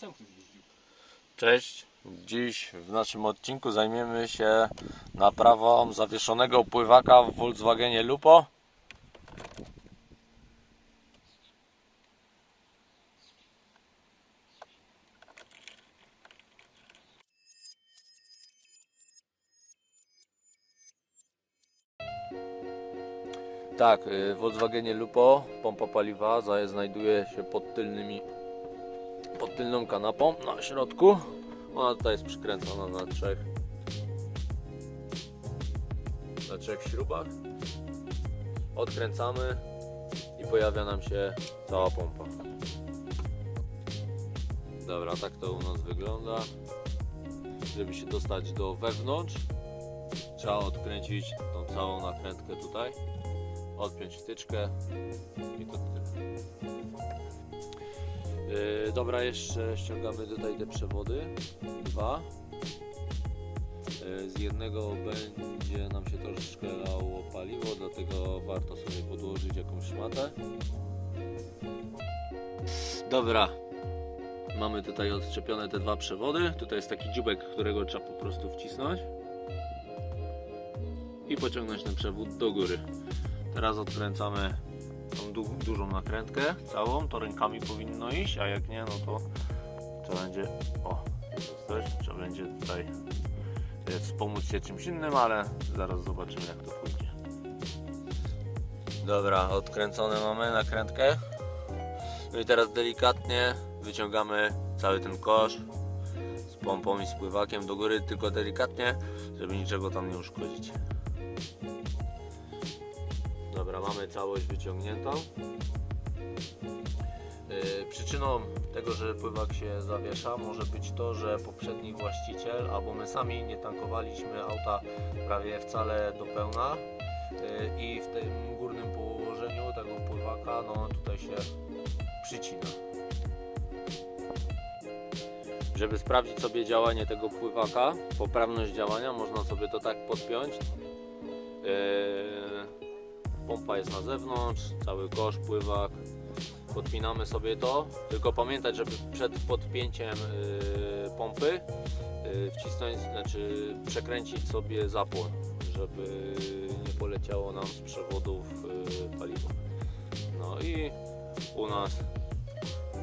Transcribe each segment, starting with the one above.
ktoś jeździł. Cześć. Dziś w naszym odcinku zajmiemy się naprawą zawieszonego pływaka w Volkswagenie Lupo. Tak, y, w Volkswagenie Lupo pompa paliwa znajduje się pod tylnymi pod tylną kanapą na środku. Ona tutaj jest przykręcona na trzech na trzech śrubach. Odkręcamy i pojawia nam się cała pompa. Dobra, tak to u nas wygląda. Żeby się dostać do wewnątrz, trzeba odkręcić tą całą nakrętkę tutaj, odpiąć wtyczkę i to tyle. Dobra, jeszcze ściągamy tutaj te przewody. Dwa. Yy, z jednego będzie nam się troszeczkę lało paliwo, dlatego warto sobie podłożyć jakąś szmatę. Dobra. Mamy tutaj odczepione te dwa przewody. Tutaj jest taki dziubek, którego trzeba po prostu wcisnąć. I pociągnąć ten przewód do góry. Teraz odkręcamy tą du dużą nakrętkę całą, to rękami powinno iść, a jak nie, no to trzeba będzie, o, coś, trzeba będzie tutaj e, wspomóc się czymś innym, ale zaraz zobaczymy jak to pójdzie. Dobra, odkręcone mamy nakrętkę. No i teraz delikatnie wyciągamy cały ten kosz z pompą i z pływakiem do góry, tylko delikatnie, żeby niczego tam nie uszkodzić. Dobra, mamy całość wyciągniętą. Yy, przyczyną tego, że pływak się zawiesza, może być to, że poprzedni właściciel albo my sami nie tankowaliśmy auta prawie wcale do pełna yy, i w tym górnym położeniu tego pływaka, no tutaj się przycina. Żeby sprawdzić sobie działanie tego pływaka, poprawność działania, można sobie to tak podpiąć. Yy, pompa jest na zewnątrz, cały kosz, pływak. Podpinamy sobie to, tylko pamiętać, żeby przed podpięciem yy, pompy yy, wcisnąć, znaczy przekręcić sobie zapłon, żeby nie poleciało nam z przewodów yy, paliwo. No i u nas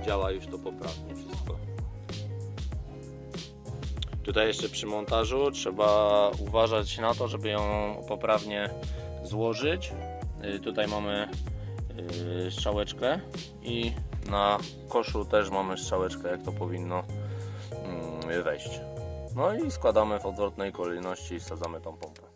działa już to poprawnie wszystko. Tutaj jeszcze przy montażu trzeba uważać na to, żeby ją poprawnie złożyć. Y, Tutaj mamy y, strzałeczkę i na koszu też mamy strzałeczkę, jak to powinno mm, wejść. No i składamy w odwrotnej kolejności i sadzamy tą pompę.